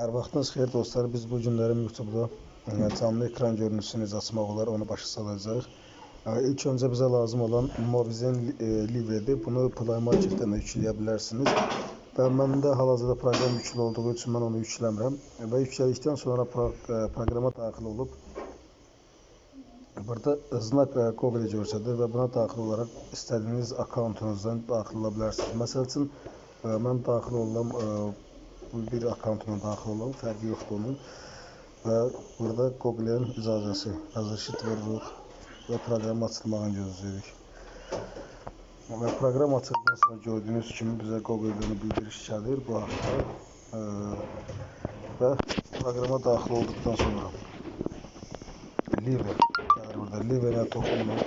Hər vaxtınız xeyir dostlar. Biz bu günləri YouTube-da e, canlı ekran görüntüsünü açmaq olar onu başa salacağıq. İlk öncə bizə lazım olan Movizen e, Live'dir. Bunu Play Market-dən də yükləyə bilərsiniz. Və məndə hal-hazırda proqram yüklü olduğu üçün mən onu yükləmirəm. Və yüklədikdən sonra pro e, proqrama daxil olub Burada znak Google görsədir və buna daxil olaraq istədiyiniz akkauntunuzdan daxil ola bilərsiniz. Məsəl üçün e, mən daxil e, bu bir akkauntuna daxil olam, fərqi yoxdur onun. Və burada Google-ın icazəsi, yazışı vururuq və proqram açılmağını gözləyirik. Və proqram açıldıqdan sonra gördüyünüz kimi bizə Google-dan bildiriş gəlir bu haqda. Və proqrama daxil olduqdan sonra Live gəlir burada. Live-nə toxunur.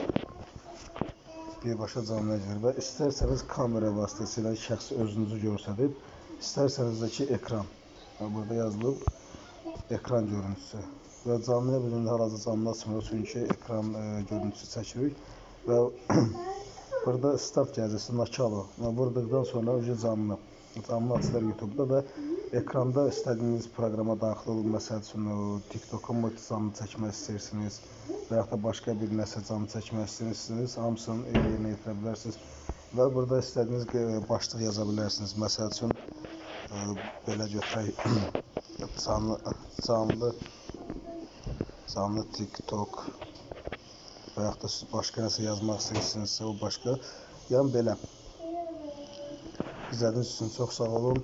Birbaşa canlıya gedir və istərsəniz kamera vasitəsilə şəxsi özünüzü göstərib, istərsəniz də ki ekran. Burada yazılıb ekran görüntüsü. Və canlıya biz indi hal-hazırda canlı açmırıq çünki ekran e, görüntüsü çəkirik və burada start gəzisi nakalo. Və vurduqdan sonra ucu canlı. Canlı açılır YouTube-da və ekranda istədiyiniz proqrama daxil olun. Məsəl üçün o TikTok-a mı canlı çəkmək istəyirsiniz və yaxud da başqa bir nəsə canlı çəkmək istəyirsiniz, hamısını yerinə yetirə bilərsiniz. Və burada istədiyiniz e, başlıq yaza bilərsiniz. Məsəl üçün belə götürək canlı canlı TikTok və yaxud da siz başqa nəsə yazmaq istəyirsinizsə o başqa. Yəni belə. İzlədiyiniz üçün çox sağ olun.